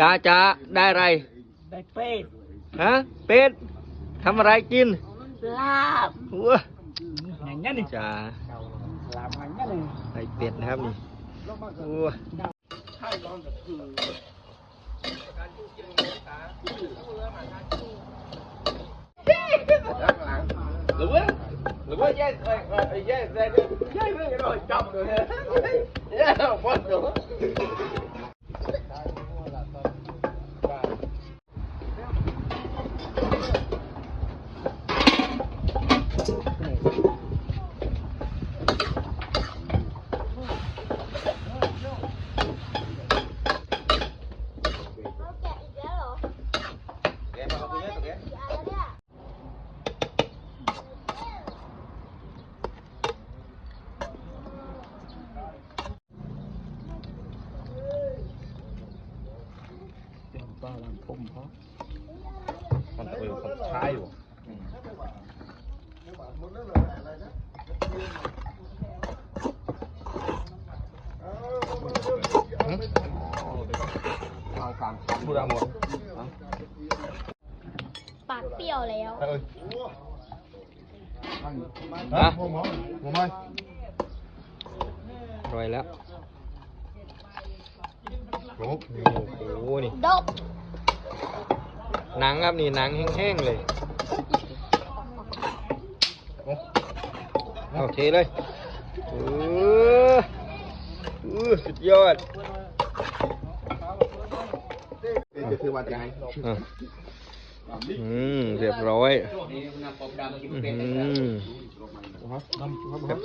จ้าจ้าได้อะไร ได้เป็ดฮะเป็ดทำอะไรกินลาบหัวอย่างนี้นี่จ้าลาบอย่างนี้นี่ไอเป็ดนะครับนี่หัวหรือว่าหรือว่าแย่แย่แย่แย่แย่เรื่องเราจับเลยแย่ฟอดเลยเราแกะอีกแล้วเหรอ แกมาคุยกันแก กี่อันแล้วเนี่ย ป้าลำพุ่มเขามันคุยกับชายอยู่พูดเอาหมดปากเปรี้ยวแล้วเออฮะผมผมผมไม่อร่อยแล้ว โอ้โหโอ้โหนี่ดกหนังครับนี่หนังแห้งๆเลยโอเคเลยเออเออสุดยอดจะคือว่าจะไงอะอืมเรียบร้อยอืม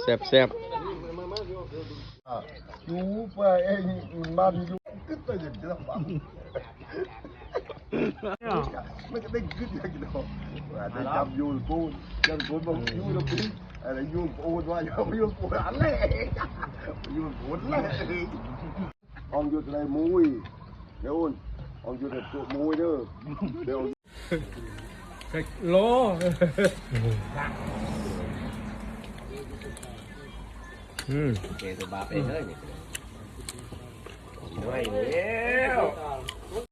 แซ่บแซ่บยูไปเองบ้าน ยูกึศตัวอย่างเดียวบ้างไม่ก็ได้กึศอย่างเดียวแต่จำยูปูยังปูบอกยูแล้วปูอะไรยูปูว่ายูยูปูอ ด้วยแล้ว